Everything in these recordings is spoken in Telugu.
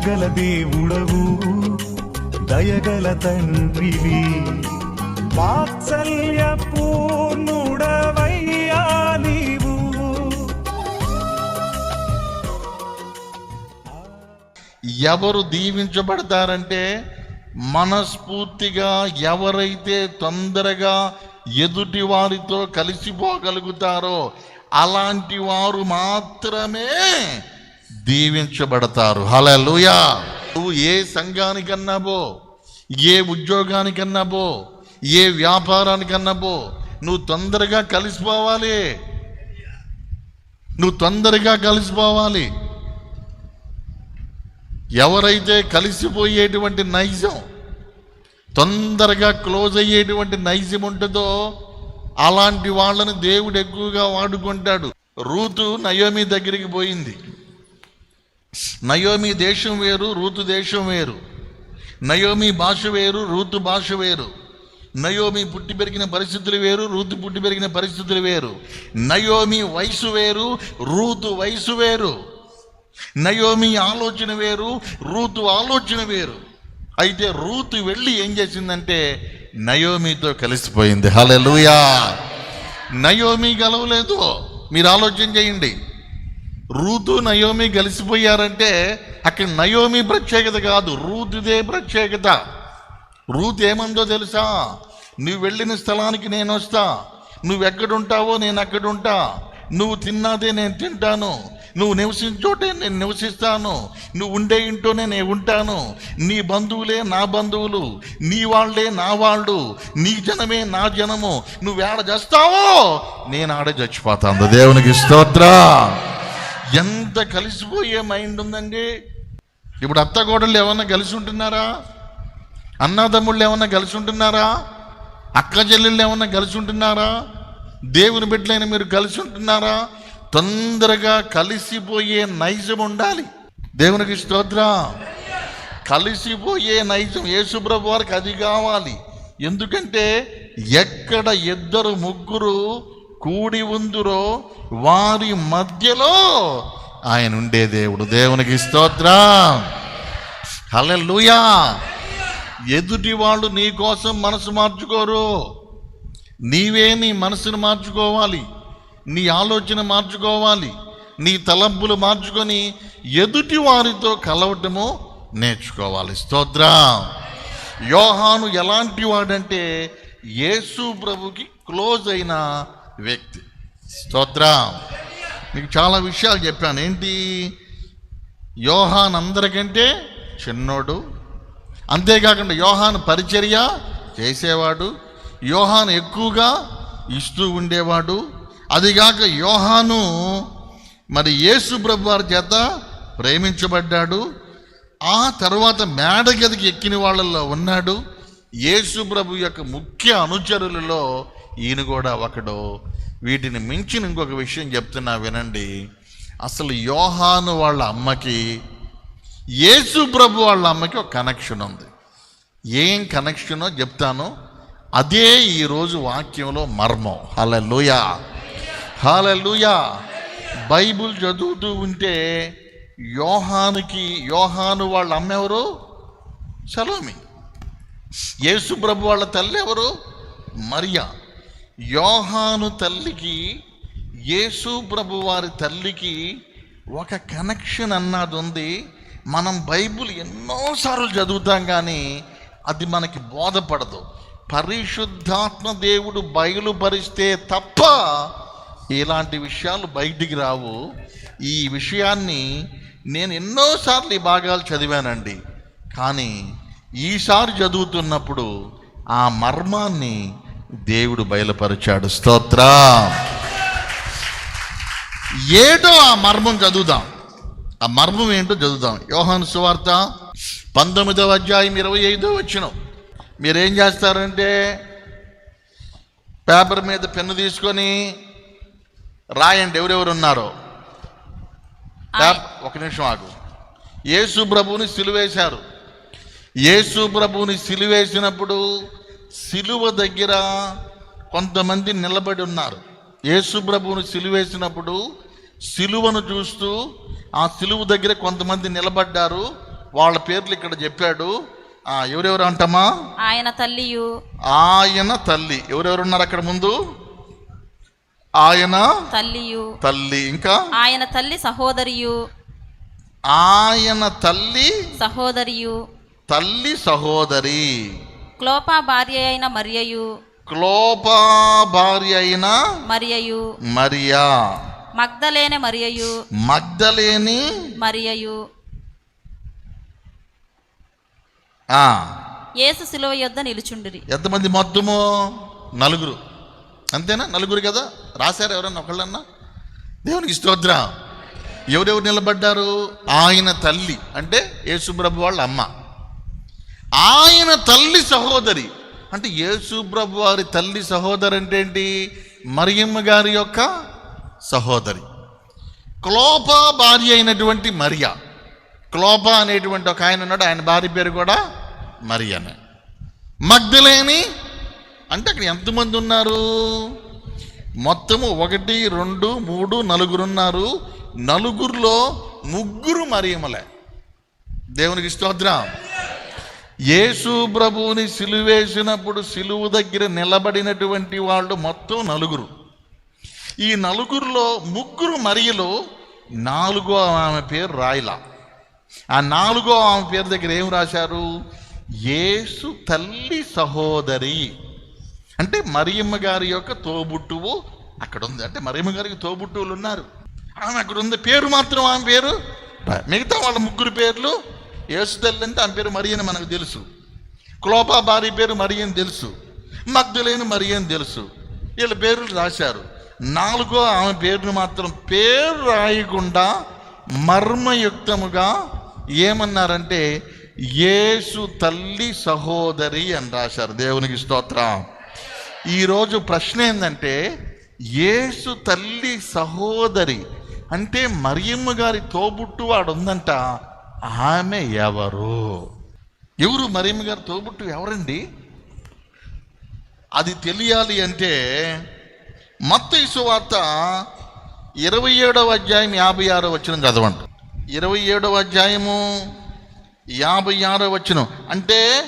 కృపగల దేవుడవు దయగల తండ్రివి. వాత్సల్య పూర్ణుడవయ్యా నీవు. ఎవరు దీవించబడతారంటే మనస్ఫూర్తిగా ఎవరైతే తొందరగా ఎదుటి వారితో కలిసిపోగలుగుతారో అలాంటి వారు మాత్రమే దీవించబడతారు. హలలుయా నువ్వు ఏ సంఘానికన్నా పో ఏ ఉద్యోగానికన్నా పో ఏ వ్యాపారానికన్నా పో నువ్వు తొందరగా కలిసిపోవాలి. నువ్వు తొందరగా కలిసిపోవాలి. ఎవరైతే కలిసిపోయేటువంటి నైజం తొందరగా క్లోజ్ అయ్యేటువంటి నైజం ఉంటుందో అలాంటి వాళ్ళని దేవుడు ఎక్కువగా వాడుకుంటాడు. రూతు నయోమి దగ్గరికి పోయింది. నయోమి దేశం వేరు రూతు దేశం వేరు. నయోమి భాష వేరు రూతు భాష వేరు. నయోమి పుట్టి పెరిగిన పరిస్థితులు వేరు రూతు పుట్టి పెరిగిన పరిస్థితులు వేరు. నయోమి వయసు వేరు రూతు వయసు వేరు. నయోమి ఆలోచన వేరు రూతు ఆలోచన వేరు. అయితే రూతు వెళ్ళి ఏం చేసిందంటే నయోమితో కలిసిపోయింది. హలెలుయా నయోమి గలవలేదు. మీరు ఆలోచన చేయండి. రూతు నయోమి కలిసిపోయారంటే అక్కడ నయోమి ప్రత్యేకత కాదు రూతుదే ప్రత్యేకత. రూతు ఏమందో తెలుసా? నువ్వు వెళ్ళిన స్థలానికి నేను వస్తా. నువ్వు ఎక్కడుంటావో నేను అక్కడుంటా. నువ్వు తిన్నాదే నేను తింటాను. నువ్వు నివసించోటే నేను నివసిస్తాను. నువ్వు ఉండే ఇంట్లోనే నేను ఉంటాను. నీ బంధువులే నా బంధువులు. నీ వాళ్ళే నా వాళ్ళు. నీ జనమే నా జనము. నువ్వు ఏడ చేస్తావో? నేను ఆడే చచ్చిపోతాను. దేవునికి స్తోత్ర. ఎంత కలిసిపోయే మైండ్ ఉందండి? ఇప్పుడు అత్తగోడలు ఏమన్నా కలిసి ఉంటున్నారా అన్నదమ్ముళ్ళు ఏమన్నా కలిసి ఉంటున్నారా అక్క చెల్లెళ్ళు ఏమన్నా కలిసి ఉంటున్నారా దేవుని బిడ్డలైన మీరు కలిసి ఉంటున్నారా తొందరగా కలిసిపోయే నైజం ఉండాలి. దేవునికి స్తోత్ర. కలిసిపోయే నైజం యేసుప్రభు వారికి అది కావాలి. ఎందుకంటే ఎక్కడ ఇద్దరు ముగ్గురు కూడి ఉందురో వారి మధ్యలో ఆయన ఉండే దేవుడు. దేవునికి స్తోత్రం. హల్లెలూయా. ఎదుటి వాళ్ళు నీ కోసం మనసు మార్చుకోరు. నీవే నీ మనసును మార్చుకోవాలి. నీ ఆలోచన మార్చుకోవాలి. నీ తలంపులు మార్చుకొని ఎదుటి వారితో కలవటము నేర్చుకోవాలి. స్తోత్రం. యోహాను ఎలాంటి వాడంటే యేసు ప్రభుకి క్లోజ్ అయిన వ్యక్తి. స్తోత్రం. మీకు చాలా విషయాలు చెప్పాను. ఏంటి? యోహాన్ అందరికంటే చిన్నోడు. అంతేకాకుండా యోహాన్ పరిచర్య చేసేవాడు. యోహాన్ ఎక్కువగా ఇస్తూ ఉండేవాడు. అదిగాక యోహాను మరి యేసు ప్రభు వారి చేత ప్రేమించబడ్డాడు. ఆ తర్వాత మేడ గదికి ఎక్కిన వాళ్ళల్లో ఉన్నాడు. యేసు ప్రభు యొక్క ముఖ్య అనుచరులలో ఈయన కూడా ఒకడు. వీటిని మించిన ఇంకొక విషయం చెప్తున్నా వినండి. అసలు యోహాను వాళ్ళ అమ్మకి యేసు ప్రభు వాళ్ళ అమ్మకి ఒక కనెక్షన్ ఉంది. ఏం కనెక్షనో చెప్తాను. అదే ఈరోజు వాక్యంలో మర్మం. హలలుయా హలలుయా బైబుల్ చదువుతూ ఉంటే యోహానుకి యోహాను వాళ్ళ అమ్మ ఎవరు? సలోమి. యేసు ప్రభు వాళ్ళ తల్లి ఎవరు? మరియా. యోహాను తల్లికి యేసు ప్రభు వారి తల్లికి ఒక కనెక్షన్ అన్నది ఉంది. మనం బైబిల్ ఎన్నోసార్లు చదువుతాం కానీ అది మనకి బోధపడదు. పరిశుద్ధాత్మ దేవుడు బయలుపరిస్తే తప్ప ఇలాంటి విషయాలు బయటికి రావు. ఈ విషయాన్ని నేను ఎన్నోసార్లు ఈ భాగాలు చదివానండి. కానీ ఈసారి చదువుతున్నప్పుడు ఆ మర్మాన్ని దేవుడు బయలుపరిచాడు. స్తోత్ర. ఏటో ఆ మర్మం చదువుదాం. ఆ మర్మం ఏంటో చదువుదాం. యోహాను సువార్త పంతొమ్మిదవ అధ్యాయం ఇరవై ఐదో వచ్చిన మీరేం చేస్తారంటే పేపర్ మీద పెన్ను తీసుకొని రాయండి. ఎవరెవరు ఉన్నారో ఒక నిమిషం ఆగు. యేసు ప్రభువుని సిలువేశారు. యేసు ప్రభువుని సిలువేసినప్పుడు సిలువ దగ్గర కొంతమంది నిలబడి ఉన్నారు. యేసు ప్రభువుని సిలువేసినప్పుడు సిలువను చూస్తూ ఆ సిలువ దగ్గర కొంతమంది నిలబడ్డారు. వాళ్ళ పేర్లు ఇక్కడ చెప్పాడు. ఆ, ఎవరెవరు అంటమ్మా? ఆయన తల్లియు. ఆయన తల్లి. ఎవరెవరు ఉన్నారు అక్కడ ముందు? ఆయన తల్లియు. తల్లి. ఇంకా? ఆయన తల్లి సహోదరియు. ఆయన తల్లి సహోదరియు. తల్లి సహోదరి. క్లోపా భార్య అయిన మరియయు. క్లోపా భార్య అయిన మరియయు. మరియా. మగ్ధలేని మరియయు. మగ్ధలేని మరియయు. ఆ, యేసు శిలువ యొద్ద నిలుచుండిరి. ఎంతమంది మొత్తము నలుగురు. అంతేనా? నలుగురు కదా? రాశారు ఎవరన్నా ఒకళ్ళన్నా? దేవునికి స్తోత్రం. ఎవరెవరు నిలబడ్డారు? ఆయన తల్లి. అంటే యేసుప్రభు వాళ్ళ అమ్మ. ఆయన తల్లి సహోదరి. అంటే యేసుప్రభు వారి తల్లి సహోదరి అంటే ఏంటి? మరియమ్మ గారి యొక్క సహోదరి. క్లోపా భార్య అయినటువంటి మరియా. క్లోపా అనేటువంటి ఒక ఆయన ఉన్నాడు. ఆయన భార్య పేరు కూడా మరియనే మగ్ధలేని అంటే అక్కడ ఎంతమంది ఉన్నారు? మొత్తము ఒకటి రెండు మూడు నలుగురు ఉన్నారు. నలుగురిలో ముగ్గురు మరియమలే దేవునికి స్తోత్రం. యేసు ప్రభువుని సిలువేసినప్పుడు సిలువు దగ్గర నిలబడినటువంటి వాళ్ళు మొత్తం నలుగురు. ఈ నలుగురిలో ముగ్గురు మరియలో నాలుగో ఆమె పేరు రాయిలా. ఆ నాలుగో ఆమె పేరు దగ్గర ఏం రాశారు? యేసు తల్లి సహోదరి. అంటే మరియమ్మ గారి యొక్క తోబుట్టువు అక్కడ ఉంది. అంటే మరియమ్మ గారికి తోబుట్టువులు ఉన్నారు. ఆమె అక్కడ ఉంది. పేరు మాత్రం ఆమె పేరు? మిగతా వాళ్ళ ముగ్గురు పేర్లు యేసు తల్లి అంటే ఆమె పేరు మరియని మనకు తెలుసు. క్లోపా భార్య పేరు మరియని తెలుసు. మగ్ధులేని మరియని తెలుసు. వీళ్ళ పేర్లు రాశారు. నాలుగో ఆమె పేరును మాత్రం పేరు రాయకుండా మర్మయుక్తముగా ఏమన్నారంటే యేసు తల్లి సహోదరి అని రాశారు. దేవునికి స్తోత్రం. ఈరోజు ప్రశ్న ఏంటంటే యేసు తల్లి సహోదరి అంటే మరియమ్మ గారి తోబుట్టు వాడు ఉందంట. ఆమె ఎవరు? ఎవరు మరియమ్మ గారు తోబుట్టు ఎవరండి? అది తెలియాలి అంటే మత్తయి వార్త ఇరవై ఏడవ అధ్యాయం యాభై ఆరో వచ్చిన చదవండి. ఇరవై ఏడవ అధ్యాయము యాభై ఆరో వచ్చిన అంటే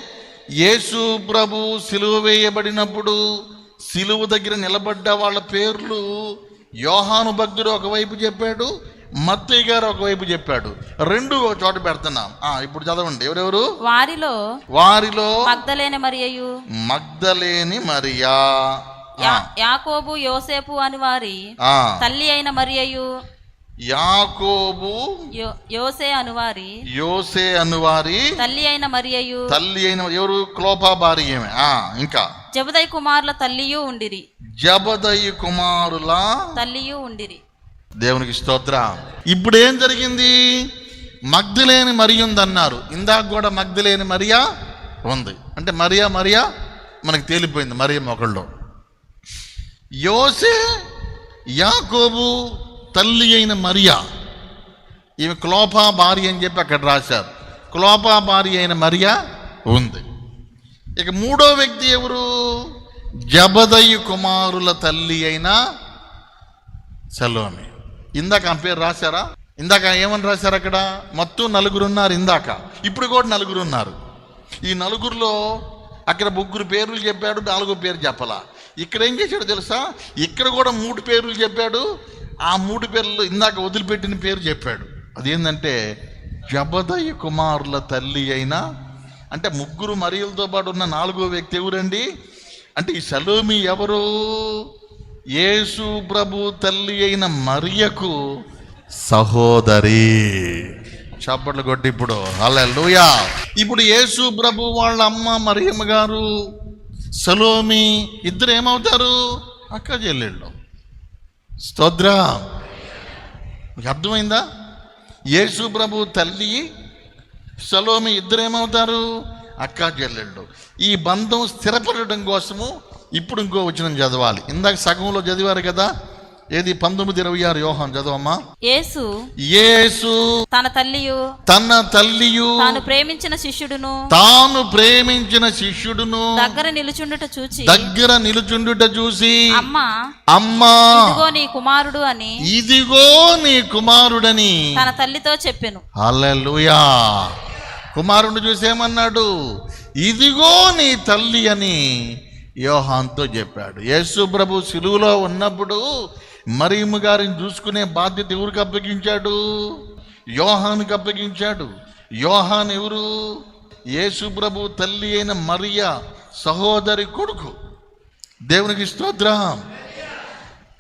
యేసు ప్రభు సిలువ వేయబడినప్పుడు సిలువ దగ్గర నిలబడ్డ వాళ్ళ పేర్లు యోహాను భక్తుడు ఒకవైపు చెప్పాడు మత్తయ్య గారు ఒకవైపు చెప్పాడు. రెండు ఒక చోట పెడుతున్నాం. ఆ, ఇప్పుడు చదవండి. ఎవరెవరు? వారిలో వారిలో మగ్ధలేని మరియయు మగ్ధలేని మరియా. యాకోబు యోసేపు అని వారి తల్లి అయిన మరియయు యాకోబు యోసే అనువారి యోసే అనువారి తల్లి అయిన మరియయు తల్లి అయిన ఎవరు? క్లోపా భార్య ఇంకా. జబదై కుమారుల తల్లియు ఉండిరి. జబదయి కుమారుల తల్లియు ఉండిరి. దేవునికి స్తోత్ర. ఇప్పుడు ఏం జరిగింది? మగ్ధులేని మరి ఉందన్నారు ఇందాక కూడా మగ్ధులేని మరియా ఉంది. అంటే మరియా మరియా మనకు తేలిపోయింది. మరియ మొకళ్ళు యోసే యాకోబు తల్లి అయిన మరియా. ఈమె క్లోపా భార్య అని చెప్పి అక్కడ రాశారు. క్లోపా భార్య అయిన మరియా ఉంది. ఇక మూడో వ్యక్తి ఎవరు? జబదయి కుమారుల తల్లి అయిన సలోమి. ఇందాక ఆ పేరు రాశారా? ఇందాక ఏమని రాశారు అక్కడ? మొత్తం నలుగురు ఉన్నారు ఇందాక. ఇప్పుడు కూడా నలుగురు ఉన్నారు ఈ నలుగురిలో అక్కడ ముగ్గురు పేర్లు చెప్పాడు నాలుగో పేరు చెప్పలా? ఇక్కడ ఏం చేశాడు తెలుసా? ఇక్కడ కూడా మూడు పేర్లు చెప్పాడు ఆ మూడు పేర్లు ఇందాక వదిలిపెట్టిన పేరు చెప్పాడు. అదేంటంటే జబదయ్య కుమారుల తల్లి అయిన అంటే ముగ్గురు మరియలతో పాటు ఉన్న నాలుగో వ్యక్తి ఎవరండి? అంటే ఈ సలోమి ఎవరు? యేసు ప్రభు తల్లి అయిన మరియకు సహోదరి. చప్పట్లు కొట్టి ఇప్పుడు. అలా లూయా ఇప్పుడు యేసు ప్రభు వాళ్ళ అమ్మ మరియమ్మ గారు సలోమి ఇద్దరు ఏమవుతారు? అక్క చెల్లెళ్ళు స్తోత్ర. మీకు అర్థమైందా? యేసు ప్రభు తల్లి సలోమి ఇద్దరు ఏమవుతారు? అక్క చెల్లెళ్ళు ఈ బంధం స్థిరపడటం కోసము ఇప్పుడు ఇంకో వచనం చదవాలి. ఇందాక సగంలో చదివారు కదా? ఏది? పంతొమ్మిది ఇరవై ఆరు యోహం చదవమ్మా. యేసు యేసు తన తల్లియు తన తల్లియు తాను ప్రేమించిన శిష్యుడును తాను ప్రేమించిన శిష్యుడును దగ్గర నిలుచుండుట చూచి దగ్గర నిలుచుండుట చూసి అమ్మా అమ్మా ఇదిగో నీ కుమారుడు అని ఇదిగో నీ కుమారుడని తన తల్లితో చెప్పెను. హల్లెలూయా. కుమారుడు చూసేమన్నాడు ఇదిగో నీ తల్లి అని యోహాన్తో చెప్పాడు. యేసు ప్రభు సిలువులో ఉన్నప్పుడు మరియమ్మ గారిని చూసుకునే బాధ్యత ఎవరికి అప్పగించాడు? యోహానుకి అప్పగించాడు. యోహాన్ ఎవరు? యేసు ప్రభు తల్లి అయిన మరియ సహోదరి కొడుకు. దేవునికి స్తోత్రం.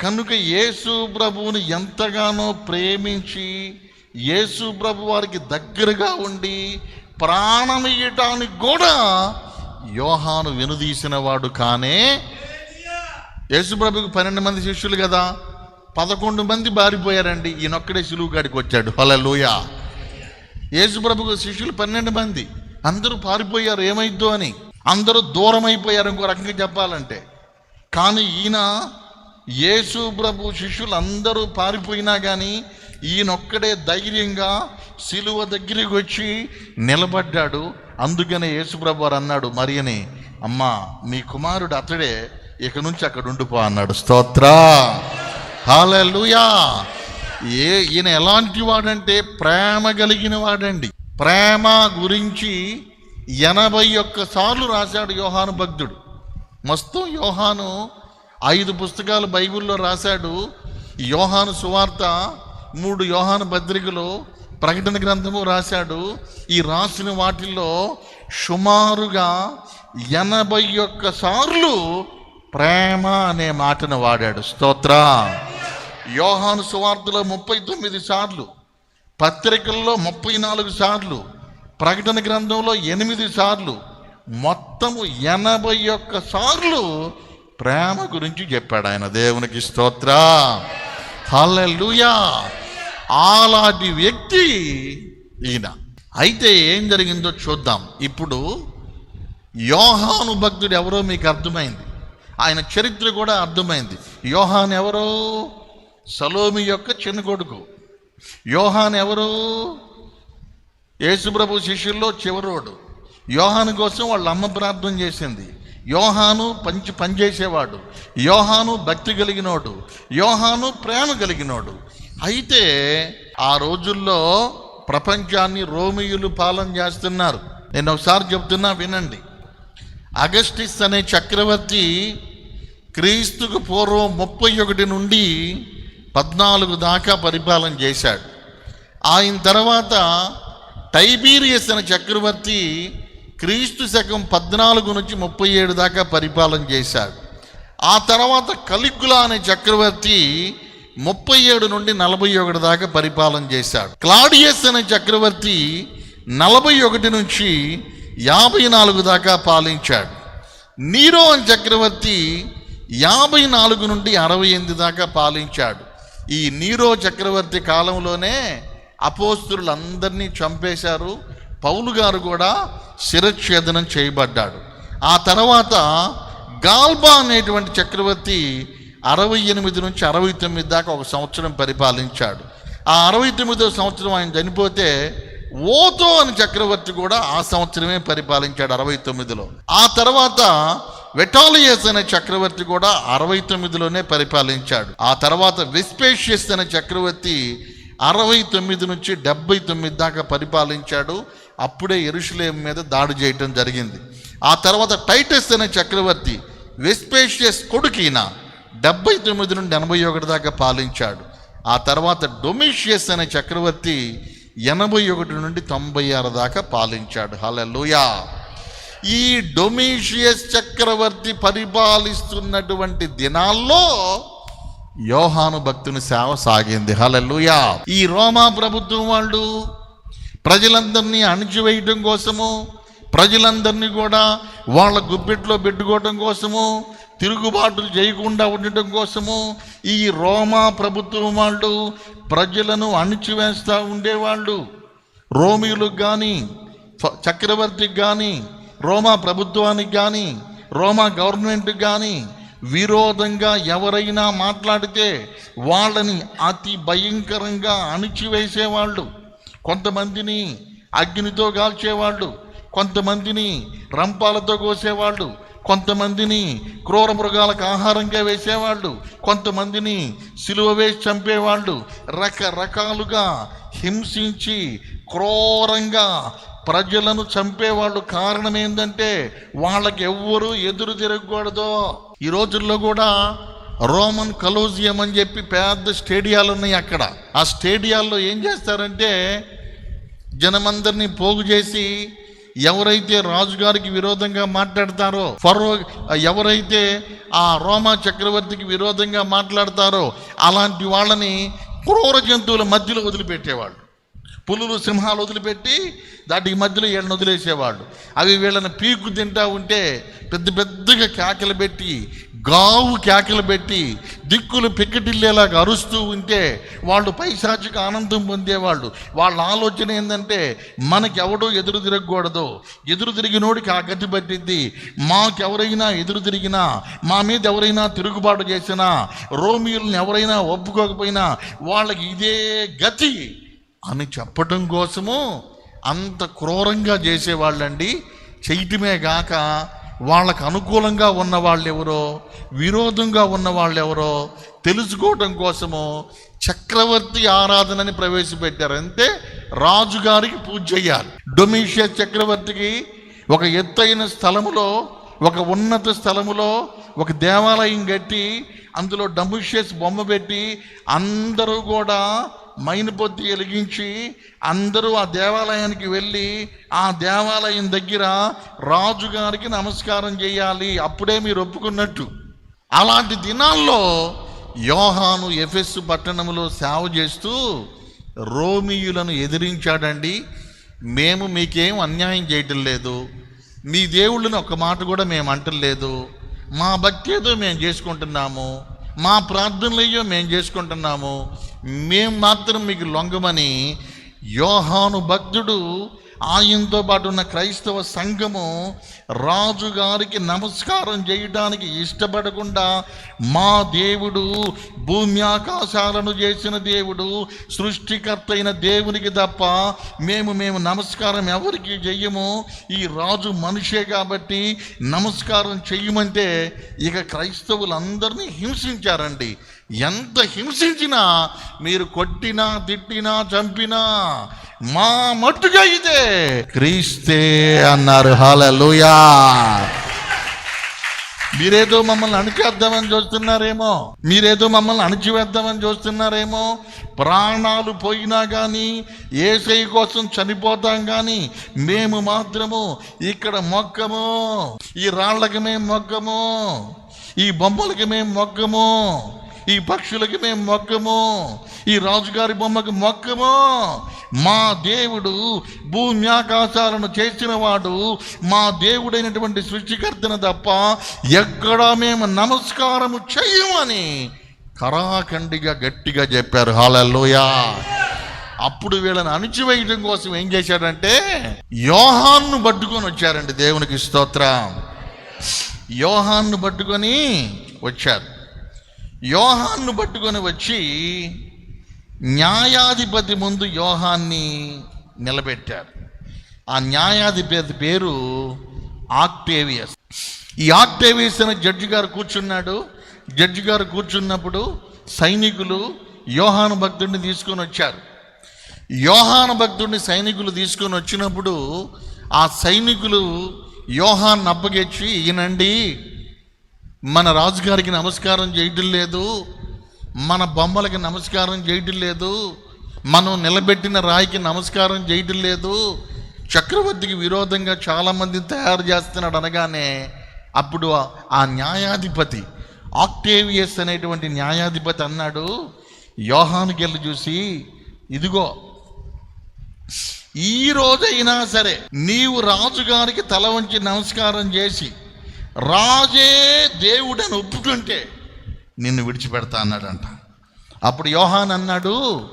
కనుక యేసు ప్రభువుని ఎంతగానో ప్రేమించి యేసు ప్రభు వారికి దగ్గరగా ఉండి ప్రాణం ఇయ్యటానికి కూడా యోహాను వెనుదీసిన వాడు కానే యేసుప్రభుకి పన్నెండు మంది శిష్యులు కదా. పదకొండు మంది బారిపోయారండి. ఈయనొక్కడే సిలువుగాడికి వచ్చాడు. హలో యేసు యేసుప్రభుకు శిష్యులు పన్నెండు మంది. అందరూ పారిపోయారు. ఏమైద్దో అని. అందరూ దూరం అయిపోయారు ఇంకో రకంగా చెప్పాలంటే. కానీ ఈయన యేసు ప్రభు శిష్యులు అందరూ పారిపోయినా కానీ ఈయనొక్కడే ధైర్యంగా సిలువ దగ్గరికి వచ్చి నిలబడ్డాడు. అందుకనే యేసుప్రభు వారు అన్నాడు మరియని అమ్మా మీ కుమారుడు అతడే ఇక నుంచి అక్కడ ఉండిపో అన్నాడు. స్తోత్ర. హాలూయా ఏ ఈయన ఎలాంటి వాడంటే ప్రేమ కలిగిన వాడండి. ప్రేమ గురించి ఎనభై ఒక్క సార్లు రాశాడు యోహాను భక్తుడు. మొత్తం యోహాను ఐదు పుస్తకాలు బైబిల్లో రాశాడు. యోహాను సువార్త మూడు యోహాను పత్రికలు ప్రకటన గ్రంథము రాశాడు. ఈ రాసిన వాటిల్లో సుమారుగా ఎనభై ఒక్క సార్లు ప్రేమ అనే మాటను వాడాడు. స్తోత్ర. యోహాను సువార్తలో ముప్పై తొమ్మిది సార్లు పత్రికల్లో ముప్పై నాలుగు సార్లు ప్రకటన గ్రంథంలో ఎనిమిది సార్లు మొత్తము ఎనభై ఒక్క సార్లు ప్రేమ గురించి చెప్పాడు ఆయన దేవునికి. స్తోత్ర. హల్లెలూయా. అలాంటి వ్యక్తి ఈయన. అయితే ఏం జరిగిందో చూద్దాం. ఇప్పుడు యోహాను భక్తుడు ఎవరో మీకు అర్థమైంది. ఆయన చరిత్ర కూడా అర్థమైంది. యోహాన్ ఎవరో? సలోమి యొక్క చిన్న కొడుకు. యోహాన్ ఎవరు? యేసుప్రభు శిష్యుల్లో చివరోడు. యోహాను కోసం వాళ్ళ అమ్మ ప్రార్థన చేసింది. యోహాను పంచి పనిచేసేవాడు. యోహాను భక్తి కలిగినోడు. యోహాను ప్రేమ కలిగినోడు. అయితే ఆ రోజుల్లో ప్రపంచాన్ని రోమియులు పాలన చేస్తున్నారు. నేను ఒకసారి చెప్తున్నా వినండి. అగస్టిస్ అనే చక్రవర్తి క్రీస్తుకు పూర్వం ముప్పై ఒకటి నుండి పద్నాలుగు దాకా పరిపాలన చేశాడు. ఆయన తర్వాత టైబీరియస్ అనే చక్రవర్తి క్రీస్తు శకం పద్నాలుగు నుంచి ముప్పై ఏడు దాకా పరిపాలన చేశాడు. ఆ తర్వాత కలిగులా అనే చక్రవర్తి ముప్పై ఏడు నుండి నలభై ఒకటి దాకా పరిపాలన చేశాడు. క్లాడియస్ అనే చక్రవర్తి నలభై ఒకటి నుంచి యాభై నాలుగు దాకా పాలించాడు. నీరో అని చక్రవర్తి యాభై నాలుగు నుండి అరవై ఎనిమిది దాకా పాలించాడు. ఈ నీరో చక్రవర్తి కాలంలోనే అపోస్తులందరినీ చంపేశారు. పౌలు గారు కూడా శిరఛేదనం చేయబడ్డాడు. ఆ తర్వాత గాల్బా అనేటువంటి చక్రవర్తి అరవై ఎనిమిది నుంచి అరవై తొమ్మిది దాకా ఒక సంవత్సరం పరిపాలించాడు. ఆ అరవై తొమ్మిదో సంవత్సరం ఆయన చనిపోతే ఓతో అని చక్రవర్తి కూడా ఆ సంవత్సరమే పరిపాలించాడు అరవై తొమ్మిదిలో. ఆ తర్వాత వెటాలియస్ అనే చక్రవర్తి కూడా అరవై తొమ్మిదిలోనే పరిపాలించాడు. ఆ తర్వాత వెస్పేషియస్ అనే చక్రవర్తి అరవై తొమ్మిది నుంచి డెబ్బై తొమ్మిది దాకా పరిపాలించాడు. అప్పుడే ఎరుషులేం మీద దాడి చేయటం జరిగింది. ఆ తర్వాత టైటస్ అనే చక్రవర్తి వెస్పేషియస్ కొడుకీన డెబ్బై తొమ్మిది నుండి ఎనభై ఒకటి దాకా పాలించాడు. ఆ తర్వాత డొమిషియస్ అనే చక్రవర్తి ఎనభై ఒకటి నుండి తొంభై ఆరు దాకా పాలించాడు. హలలుయా ఈ డొమిషియస్ చక్రవర్తి పరిపాలిస్తున్నటువంటి దినాల్లో యోహాను భక్తుని సేవ సాగింది. హలలుయా ఈ రోమా ప్రభుత్వం వాళ్ళు ప్రజలందరినీ అణిచివేయటం కోసము ప్రజలందరినీ కూడా వాళ్ళ గుప్పిట్లో పెట్టుకోవటం కోసము తిరుగుబాటులు చేయకుండా ఉండటం కోసము ఈ రోమా ప్రభుత్వం వాళ్ళు ప్రజలను అణిచివేస్తూ ఉండేవాళ్ళు. రోమిలకు కానీ చక్రవర్తికి కానీ రోమా ప్రభుత్వానికి కానీ రోమా గవర్నమెంట్కి కానీ విరోధంగా ఎవరైనా మాట్లాడితే వాళ్ళని అతి భయంకరంగా అణిచివేసేవాళ్ళు. కొంతమందిని అగ్నితో కాల్చేవాళ్ళు. కొంతమందిని రంపాలతో కోసేవాళ్ళు. కొంతమందిని క్రూర మృగాలకు ఆహారంగా వేసేవాళ్ళు కొంతమందిని సిలువ వేసి చంపేవాళ్ళు రకరకాలుగా హింసించి క్రూరంగా ప్రజలను చంపేవాళ్ళు కారణం ఏంటంటే వాళ్ళకి ఎవ్వరూ ఎదురు తిరగకూడదు. ఈ రోజుల్లో కూడా రోమన్ కలోజియం అని చెప్పి పెద్ద స్టేడియాలు ఉన్నాయి అక్కడ. ఆ స్టేడియాల్లో ఏం చేస్తారంటే జనమందరినీ పోగు చేసి ఎవరైతే రాజుగారికి విరోధంగా మాట్లాడతారో ఫరో ఎవరైతే ఆ రోమా చక్రవర్తికి విరోధంగా మాట్లాడతారో అలాంటి వాళ్ళని క్రూర జంతువుల మధ్యలో వదిలిపెట్టేవాళ్ళు. పులులు సింహాలు వదిలిపెట్టి దాటికి మధ్యలో వీళ్ళని వదిలేసేవాళ్ళు. అవి వీళ్ళని పీకు తింటా ఉంటే పెద్ద పెద్దగా కేకలు పెట్టి గావు కేకలు పెట్టి దిక్కులు పిక్కటిల్లేలాగా అరుస్తూ ఉంటే వాళ్ళు పైశాచిక ఆనందం పొందేవాళ్ళు. వాళ్ళ ఆలోచన ఏంటంటే మనకెవడో ఎదురు తిరగకూడదు. ఎదురు తిరిగినోడికి ఆ గతి పట్టింది మాకెవరైనా ఎదురు తిరిగినా మా మీద ఎవరైనా తిరుగుబాటు చేసినా రోమియోలను ఎవరైనా ఒప్పుకోకపోయినా వాళ్ళకి ఇదే గతి అని చెప్పటం కోసము అంత క్రూరంగా చేసేవాళ్ళండి. చేయటమే గాక వాళ్ళకు అనుకూలంగా ఉన్న వాళ్ళు ఎవరో విరోధంగా ఉన్న వాళ్ళు ఎవరో తెలుసుకోవటం కోసము చక్రవర్తి ఆరాధనని ప్రవేశపెట్టారు. అంతే రాజుగారికి పూజ చేయాలి. డొమిషియస్ చక్రవర్తికి ఒక ఎత్తైన స్థలములో ఒక ఉన్నత స్థలములో ఒక దేవాలయం కట్టి అందులో డమూషియస్ బొమ్మ పెట్టి అందరూ కూడా మైనపొత్తి వెలిగించి అందరూ ఆ దేవాలయానికి వెళ్ళి ఆ దేవాలయం దగ్గర రాజుగారికి నమస్కారం చేయాలి. అప్పుడే మీరు ఒప్పుకున్నట్టు. అలాంటి దినాల్లో యోహాను ఎఫెస్ పట్టణంలో సేవ చేస్తూ రోమియులను ఎదిరించాడండి. మేము మీకేం అన్యాయం చేయటం లేదు. మీ దేవుళ్ళని ఒక్క మాట కూడా మేము అంటలేదు. మా భక్తి ఏదో మేము చేసుకుంటున్నాము. మా ప్రార్థనలయ్యో మేము చేసుకుంటున్నాము. మేము మాత్రం మీకు లొంగమని యోహాను భక్తుడు ఆయనతో పాటు ఉన్న క్రైస్తవ సంఘము రాజుగారికి నమస్కారం చేయడానికి ఇష్టపడకుండా మా దేవుడు భూమి ఆకాశాలను చేసిన దేవుడు సృష్టికర్త అయిన దేవునికి తప్ప మేము మేము నమస్కారం ఎవరికి చెయ్యము? ఈ రాజు మనిషే కాబట్టి నమస్కారం చెయ్యమంటే ఇక క్రైస్తవులందరినీ హింసించారండి. ఎంత హింసించినా మీరు కొట్టినా తిట్టినా చంపినా మా మట్టుగా ఇదే. క్రీస్తే అన్నారు. హాలూయా మీరేదో మమ్మల్ని అణిచేద్దామని చూస్తున్నారేమో? మీరేదో మమ్మల్ని అణిచివేద్దామని చూస్తున్నారేమో? ప్రాణాలు పోయినా కానీ ఏసై కోసం చనిపోతాం కానీ మేము మాత్రము ఇక్కడ మొక్కము. ఈ రాళ్ళకి మేము మొక్కము. ఈ బొమ్మలకి మేము మొక్కము. ఈ పక్షులకి మేము మొక్కము ఈ రాజుగారి బొమ్మకి మొక్కము. మా దేవుడు భూమి ఆకాశాలను చేసిన వాడు మా దేవుడైనటువంటి సృష్టికర్తను తప్ప ఎక్కడా మేము నమస్కారము చెయ్యమని కరాఖండిగా గట్టిగా చెప్పారు. హాలల్లోయా. అప్పుడు వీళ్ళని అణిచివేయడం కోసం ఏం చేశాడంటే యోహాన్ను పట్టుకొని వచ్చారండి దేవునికి స్తోత్రం. యోహాన్ను పట్టుకొని వచ్చారు. యోహాన్ను పట్టుకొని వచ్చి న్యాయాధిపతి ముందు యోహాన్ని నిలబెట్టారు. ఆ న్యాయాధిపతి పేరు ఆక్టేవియస్. ఈ ఆక్టేవియస్ అనే జడ్జి గారు కూర్చున్నాడు. జడ్జి గారు కూర్చున్నప్పుడు సైనికులు యోహాను భక్తుడిని తీసుకొని వచ్చారు. యోహాను భక్తుడిని సైనికులు తీసుకొని వచ్చినప్పుడు ఆ సైనికులు యోహాన్ అప్పగించి ఈయనండి మన రాజుగారికి నమస్కారం చేయటం లేదు మన బొమ్మలకి నమస్కారం చేయటం లేదు మనం నిలబెట్టిన రాయికి నమస్కారం చేయటం లేదు. చక్రవర్తికి విరోధంగా చాలామంది తయారు చేస్తున్నాడు అనగానే అప్పుడు ఆ- న్యాయాధిపతి ఆక్టేవియస్ అనేటువంటి న్యాయాధిపతి అన్నాడు యోహానికి వెళ్ళి చూసి ఇదిగో ఈ రోజైనా సరే నీవు రాజుగారికి తల వంచి నమస్కారం చేసి రాజే దేవుడని ఒప్పుకుంటే నిన్ను విడిచిపెడతా అన్నాడంట. అప్పుడు యోహాన్ అన్నాడు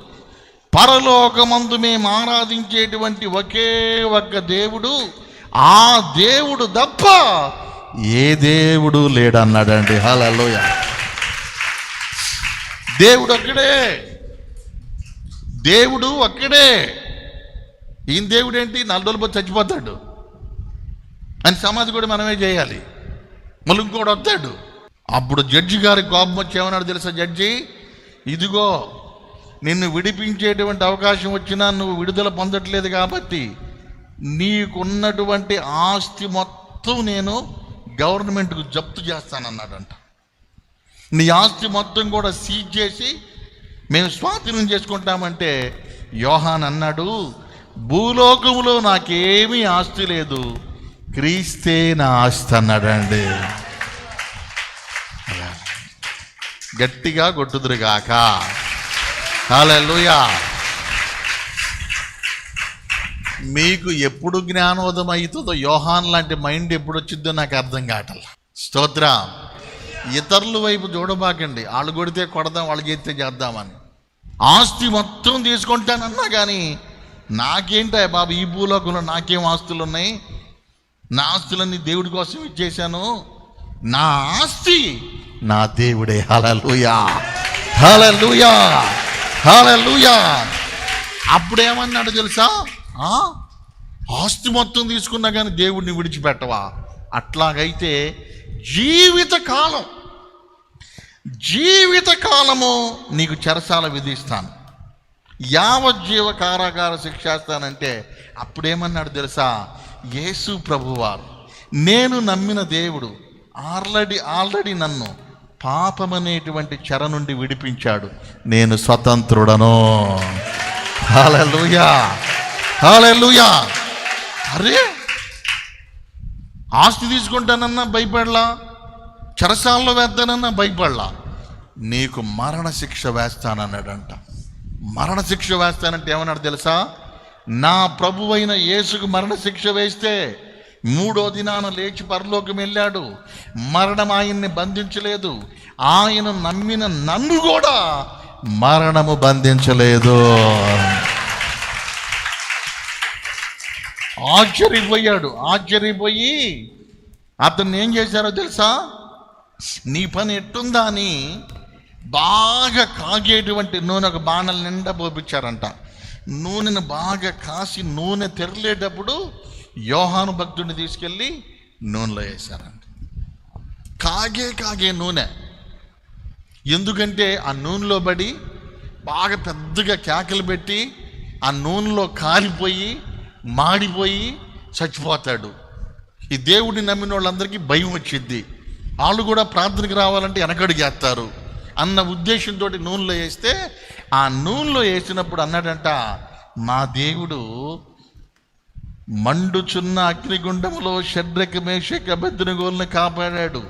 పరలోకమందు మేము ఆరాధించేటువంటి ఒకే ఒక్క దేవుడు ఆ దేవుడు తప్ప ఏ దేవుడు లేడన్నాడండి. హలోయ దేవుడు ఒక్కడే. దేవుడు ఒక్కడే. ఈయన దేవుడు ఏంటి నాలుగు రోజులు చచ్చిపోతాడు. అని సమాధి కూడా మనమే చేయాలి. మళ్ళీ ఇంకోటి వస్తాడు. అప్పుడు జడ్జి గారి కోపం వచ్చేమన్నాడు తెలుసా జడ్జి? ఇదిగో నిన్ను విడిపించేటువంటి అవకాశం వచ్చినా నువ్వు విడుదల పొందట్లేదు కాబట్టి నీకున్నటువంటి ఆస్తి మొత్తం నేను గవర్నమెంట్కు జప్తు చేస్తానన్నాడంట. నీ ఆస్తి మొత్తం కూడా సీజ్ చేసి మేము స్వాధీనం చేసుకుంటామంటే యోహాన్ అన్నాడు భూలోకములో నాకేమీ ఆస్తి లేదు. క్రీస్తే నా ఆస్తి అన్నాడండి గట్టిగా కొట్టుదురుగాక. హల్లెలూయా. మీకు ఎప్పుడు జ్ఞానోదం అవుతుందో యోహాన్ లాంటి మైండ్ ఎప్పుడు వచ్చిందో నాకు అర్థం కావటం స్తోత్ర. ఇతరుల వైపు చూడబాకండి. వాళ్ళు కొడితే కొడదాం వాళ్ళు చేస్తే చేద్దామని. ఆస్తి మొత్తం తీసుకుంటానన్నా కానీ నాకేంటా బాబు ఈ భూలోకంలో నాకేం ఆస్తులు ఉన్నాయి నా ఆస్తులన్నీ దేవుడి కోసం ఇచ్చేశాను. నా ఆస్తి నా దేవుడే. హలలుయా హలలుయా హలలుయా అప్పుడేమన్నాడు తెలుసా? ఆ? ఆస్తి మొత్తం తీసుకున్నా కానీ దేవుడిని విడిచిపెట్టవా? అట్లాగైతే జీవిత కాలం జీవిత కాలము నీకు చెరసాల విధిస్తాను. యావజ్జీవ కారాగార శిక్షేస్తానంటే అప్పుడేమన్నాడు తెలుసా? యేసు ప్రభువారు నేను నమ్మిన దేవుడు ఆల్రెడీ ఆల్రెడీ నన్ను పాపమనేటువంటి చెర నుండి విడిపించాడు. నేను స్వతంత్రుడను. హాలూయా హాలూయా అరే ఆస్తి తీసుకుంటానన్నా భయపడలా? చెరసాల్లో వేద్దానన్నా భయపడలా? నీకు మరణశిక్ష వేస్తానన్నాడంట. మరణశిక్ష వేస్తానంటే ఏమన్నాడు తెలుసా? నా ప్రభువైన యేసుకు మరణశిక్ష వేస్తే మూడో దినాన లేచి పరలోకం వెళ్ళాడు. మరణం ఆయన్ని బంధించలేదు. ఆయన నమ్మిన నన్ను కూడా మరణము బంధించలేదు. ఆశ్చర్యపోయాడు. ఆశ్చర్యపోయి అతన్ని ఏం చేశారో తెలుసా? నీ పని ఎట్టుందా అని బాగా కాగేటువంటి నూనె ఒక బాణల నిండా పోపించారంట నూనెను బాగా కాసి నూనె తెరలేటప్పుడు యోహాను భక్తుడిని తీసుకెళ్ళి నూనెలో వేశారంట. కాగే కాగే నూనె. ఎందుకంటే ఆ నూనెలో పడి బాగా పెద్దగా కేకలు పెట్టి ఆ నూనెలో కాలిపోయి మాడిపోయి చచ్చిపోతాడు. ఈ దేవుడిని నమ్మిన వాళ్ళందరికీ భయం వచ్చింది వాళ్ళు కూడా ప్రార్థనకి రావాలంటే వెనకడుగేస్తారు అన్న ఉద్దేశంతో నూనెలో వేస్తే ఆ నూనెలో వేసినప్పుడు అన్నాడంట మా దేవుడు మండుచున్న అగ్నిగుండములో షడ్రక మేషక బెద్దనగోల్ని కాపాడాడు.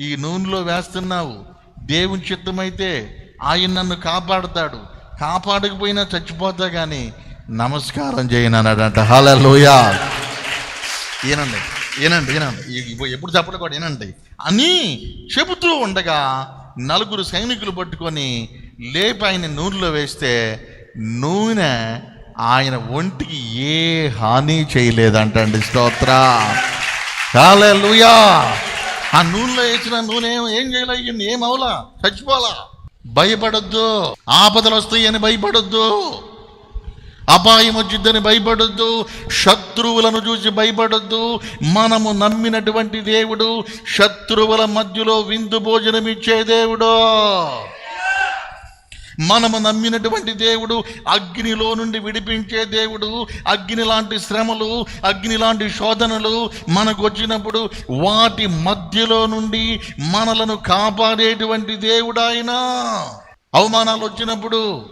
ఈ నూనెలో వేస్తున్నావు. దేవుని చిత్తమైతే ఆయన నన్ను కాపాడుతాడు. కాపాడకపోయినా చచ్చిపోతా కానీ నమస్కారం చేయను అన్నాడంట. హల్లెలూయా. ఏనండి ఏనండి ఏనండి ఎప్పుడు చెప్పడం కూడా ఏనండి అని చెబుతూ ఉండగా నలుగురు సైనికులు పట్టుకొని లేపి ఆయన నూనెలో వేస్తే నూనె ఆయన ఒంటికి ఏ హాని చేయలేదంటండి స్తోత్ర. లూయా ఆ నూనెలో వేసిన నూనె ఏం చేయలే చేయలేదు ఏం అవలా? చచ్చిపోలా భయపడొద్దు. ఆపదలు వస్తాయని భయపడొద్దు. అపాయం వచ్చిద్దని భయపడొద్దు. శత్రువులను చూసి భయపడొద్దు. మనము నమ్మినటువంటి దేవుడు శత్రువుల మధ్యలో విందు భోజనం ఇచ్చే దేవుడు. మనము నమ్మినటువంటి దేవుడు అగ్నిలో నుండి విడిపించే దేవుడు. అగ్ని లాంటి శ్రమలు అగ్ని లాంటి శోధనలు మనకు వచ్చినప్పుడు వాటి మధ్యలో నుండి మనలను కాపాడేటువంటి దేవుడు ఆయన. అవమానాలు వచ్చినప్పుడు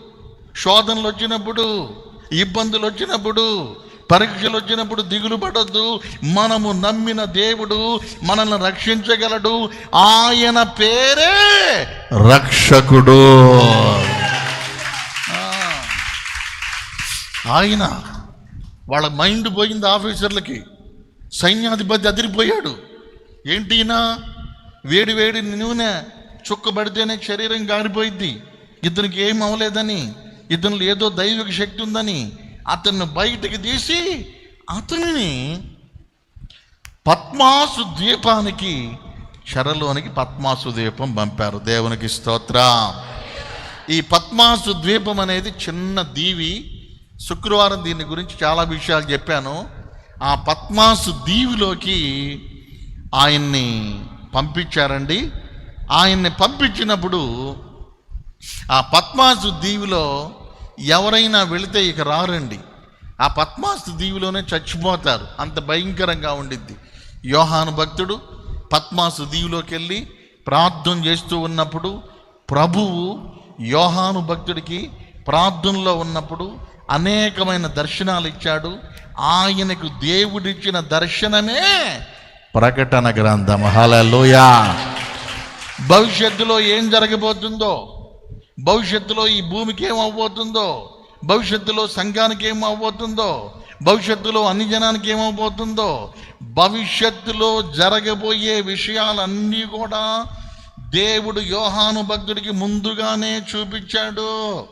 శోధనలు వచ్చినప్పుడు ఇబ్బందులు వచ్చినప్పుడు పరీక్షలు వచ్చినప్పుడు దిగులు పడొద్దు. మనము నమ్మిన దేవుడు మనల్ని రక్షించగలడు. ఆయన పేరే రక్షకుడు. ఆయన వాళ్ళ మైండ్ పోయింది ఆఫీసర్లకి. సైన్యాధిపతి అదిరిపోయాడు. ఏంటినా వేడి వేడి నూనె చుక్కబడితేనే శరీరం గారిపోయింది ఇతనికి ఏం అవ్వలేదని. ఇతనిలో ఏదో దైవిక శక్తి ఉందని అతన్ని బయటికి తీసి అతనిని పద్మాసు ద్వీపానికి చెరలోనికి పద్మాసు ద్వీపం పంపారు. దేవునికి స్తోత్ర. ఈ పద్మాసు ద్వీపం అనేది చిన్న దీవి. శుక్రవారం దీని గురించి చాలా విషయాలు చెప్పాను. ఆ పద్మాసు దీవిలోకి ఆయన్ని పంపించారండి. ఆయన్ని పంపించినప్పుడు ఆ పద్మాసు దీవిలో ఎవరైనా వెళితే ఇక రారండి. ఆ పద్మాస్తు దీవిలోనే చచ్చిపోతారు. అంత భయంకరంగా ఉండిద్ది. యోహాను భక్తుడు పద్మాసు దీవిలోకి వెళ్ళి ప్రార్థన చేస్తూ ఉన్నప్పుడు ప్రభువు యోహాను భక్తుడికి ప్రార్థనలో ఉన్నప్పుడు అనేకమైన దర్శనాలు ఇచ్చాడు. ఆయనకు దేవుడిచ్చిన దర్శనమే ప్రకటన గ్రంథం హలలోయ భవిష్యత్తులో ఏం జరగబోతుందో భవిష్యత్తులో ఈ భూమికి ఏం భవిష్యత్తులో సంఘానికి ఏం అవ్వబోతుందో భవిష్యత్తులో అన్ని జనానికి ఏమవబోతుందో భవిష్యత్తులో జరగబోయే విషయాలన్నీ కూడా దేవుడు యోహాను భక్తుడికి ముందుగానే చూపించాడు.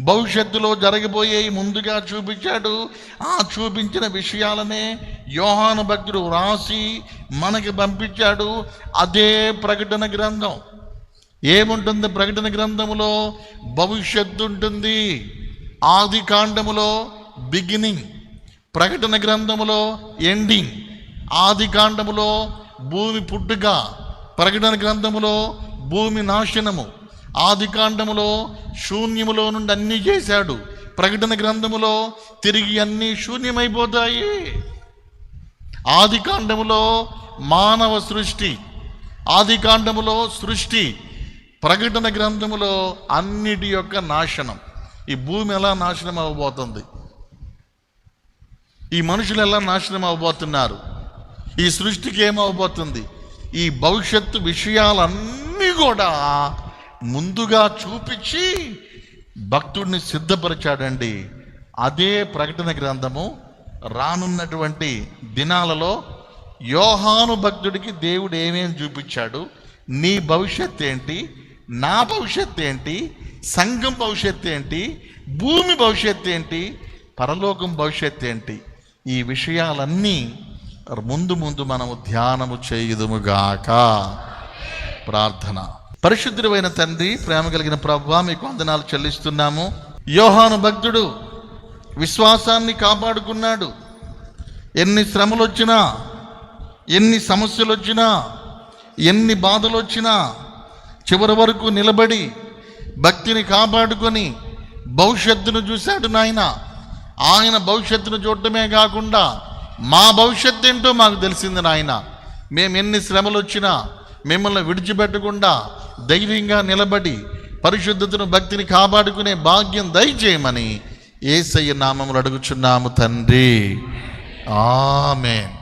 భవిష్యత్తులో జరగబోయే ముందుగా చూపించాడు. ఆ చూపించిన విషయాలనే యోహాను భక్తుడు వ్రాసి మనకి పంపించాడు. అదే ప్రకటన గ్రంథం. ఏముంటుంది ప్రకటన గ్రంథములో? భవిష్యత్తు ఉంటుంది ఆది కాండములో బిగినింగ్. ప్రకటన గ్రంథములో ఎండింగ్. ఆది కాండములో భూమి పుట్టుక. ప్రకటన గ్రంథములో భూమి నాశనము. ఆది కాండములో శూన్యములో నుండి అన్నీ చేశాడు. ప్రకటన గ్రంథములో తిరిగి అన్నీ శూన్యమైపోతాయి. ఆది కాండములో మానవ సృష్టి. ఆది కాండములో సృష్టి. ప్రకటన గ్రంథములో అన్నిటి యొక్క నాశనం. ఈ భూమి ఎలా నాశనం అవ్వబోతుంది ఈ మనుషులు ఎలా నాశనం అవ్వబోతున్నారు ఈ సృష్టికి ఏమవబోతుంది ఈ భవిష్యత్తు విషయాలన్నీ కూడా ముందుగా చూపించి భక్తుడిని సిద్ధపరిచాడండి. అదే ప్రకటన గ్రంథము రానున్నటువంటి దినాలలో యోహాను భక్తుడికి దేవుడు ఏమేమి చూపించాడు? నీ భవిష్యత్ ఏంటి? నా భవిష్యత్ ఏంటి? సంఘం భవిష్యత్ ఏంటి? భూమి భవిష్యత్ ఏంటి? పరలోకం భవిష్యత్ ఏంటి? ఈ విషయాలన్నీ ముందు ముందు మనము ధ్యానము చేయుదుముగాక. ప్రార్థన. పరిశుద్ధుడైన తండ్రి ప్రేమ కలిగిన ప్రభు మీకు వందనాలు చెల్లిస్తున్నాము. యోహాను భక్తుడు విశ్వాసాన్ని కాపాడుకున్నాడు. ఎన్ని శ్రమలు వచ్చినా ఎన్ని సమస్యలు వచ్చినా ఎన్ని బాధలు వచ్చినా చివరి వరకు నిలబడి భక్తిని కాపాడుకొని భవిష్యత్తును చూశాడు నాయన. ఆయన భవిష్యత్తును చూడటమే కాకుండా మా భవిష్యత్తు ఏంటో మాకు తెలిసింది నాయన. మేము ఎన్ని శ్రమలు వచ్చినా మిమ్మల్ని విడిచిపెట్టకుండా ధైర్యంగా నిలబడి పరిశుద్ధతను భక్తిని కాపాడుకునే భాగ్యం దయచేయమని ఏసయ్య నామములు అడుగుచున్నాము తండ్రి. ఆమెన్.